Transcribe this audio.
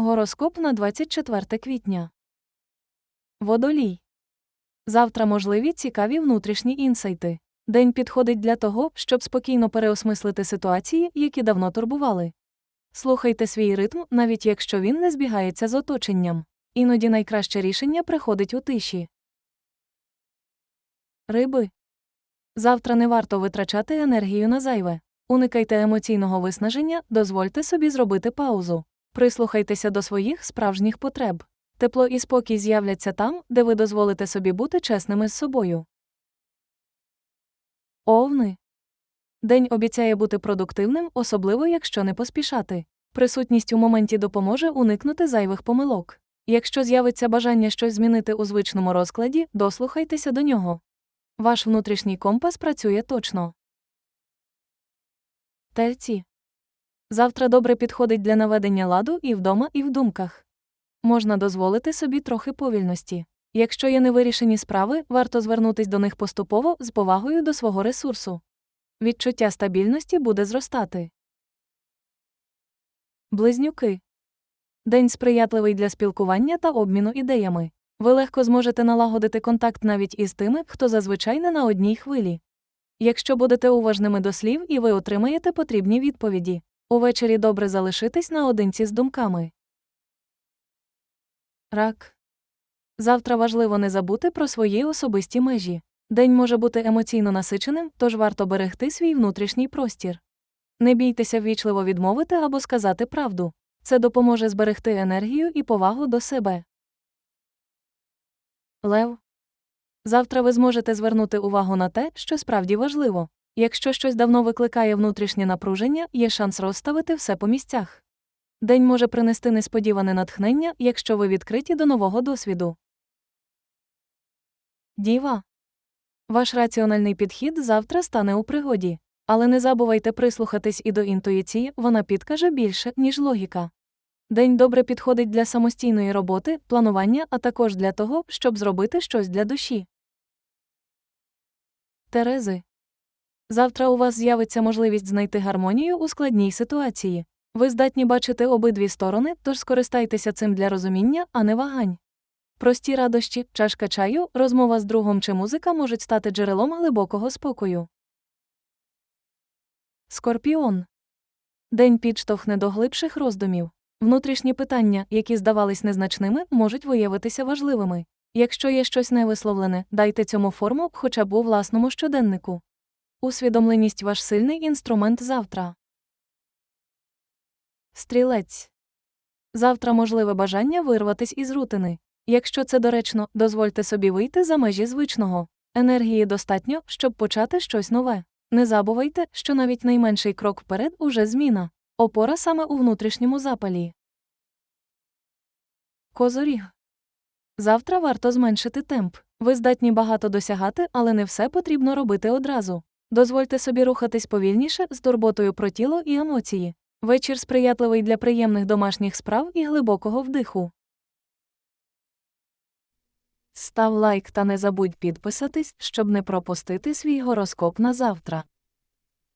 Гороскоп на 24 квітня. Водолій. Завтра можливі цікаві внутрішні інсайти. День підходить для того, щоб спокійно переосмислити ситуації, які давно турбували. Слухайте свій ритм, навіть якщо він не збігається з оточенням. Іноді найкраще рішення приходить у тиші. Риби. Завтра не варто витрачати енергію на зайве. Уникайте емоційного виснаження, дозвольте собі зробити паузу. Прислухайтеся до своїх справжніх потреб. Тепло і спокій з'являться там, де ви дозволите собі бути чесними з собою. Овни. День обіцяє бути продуктивним, особливо якщо не поспішати. Присутність у моменті допоможе уникнути зайвих помилок. Якщо з'явиться бажання щось змінити у звичному розкладі, дослухайтеся до нього. Ваш внутрішній компас працює точно. Тельці. Завтра добре підходить для наведення ладу і вдома, і в думках. Можна дозволити собі трохи повільності. Якщо є невирішені справи, варто звернутись до них поступово з повагою до свого ресурсу. Відчуття стабільності буде зростати. Близнюки. День сприятливий для спілкування та обміну ідеями. Ви легко зможете налагодити контакт навіть із тими, хто зазвичай не на одній хвилі. Якщо будете уважними до слів і ви отримаєте потрібні відповіді. Увечері добре залишитись наодинці з думками. Рак. Завтра важливо не забути про свої особисті межі. День може бути емоційно насиченим, тож варто берегти свій внутрішній простір. Не бійтеся ввічливо відмовити або сказати правду. Це допоможе зберегти енергію і повагу до себе. Лев. Завтра ви зможете звернути увагу на те, що справді важливо. Якщо щось давно викликає внутрішнє напруження, є шанс розставити все по місцях. День може принести несподіване натхнення, якщо ви відкриті до нового досвіду. Діва. Ваш раціональний підхід завтра стане у пригоді. Але не забувайте прислухатись і до інтуїції, вона підкаже більше, ніж логіка. День добре підходить для самостійної роботи, планування, а також для того, щоб зробити щось для душі. Терези. Завтра у вас з'явиться можливість знайти гармонію у складній ситуації. Ви здатні бачити обидві сторони, тож скористайтеся цим для розуміння, а не вагань. Прості радощі, чашка чаю, розмова з другом чи музика можуть стати джерелом глибокого спокою. Скорпіон. День підштовхне до глибших роздумів. Внутрішні питання, які здавались незначними, можуть виявитися важливими. Якщо є щось невисловлене, дайте цьому форму хоча б у власному щоденнику. Усвідомленість ваш сильний інструмент завтра. Стрілець. Завтра можливе бажання вирватись із рутини. Якщо це доречно, дозвольте собі вийти за межі звичного. Енергії достатньо, щоб почати щось нове. Не забувайте, що навіть найменший крок вперед уже зміна. Опора саме у внутрішньому запалі. Козоріг. Завтра варто зменшити темп. Ви здатні багато досягати, але не все потрібно робити одразу. Дозвольте собі рухатись повільніше з турботою про тіло і емоції. Вечір сприятливий для приємних домашніх справ і глибокого вдиху. Став лайк та не забудь підписатись, щоб не пропустити свій гороскоп на завтра.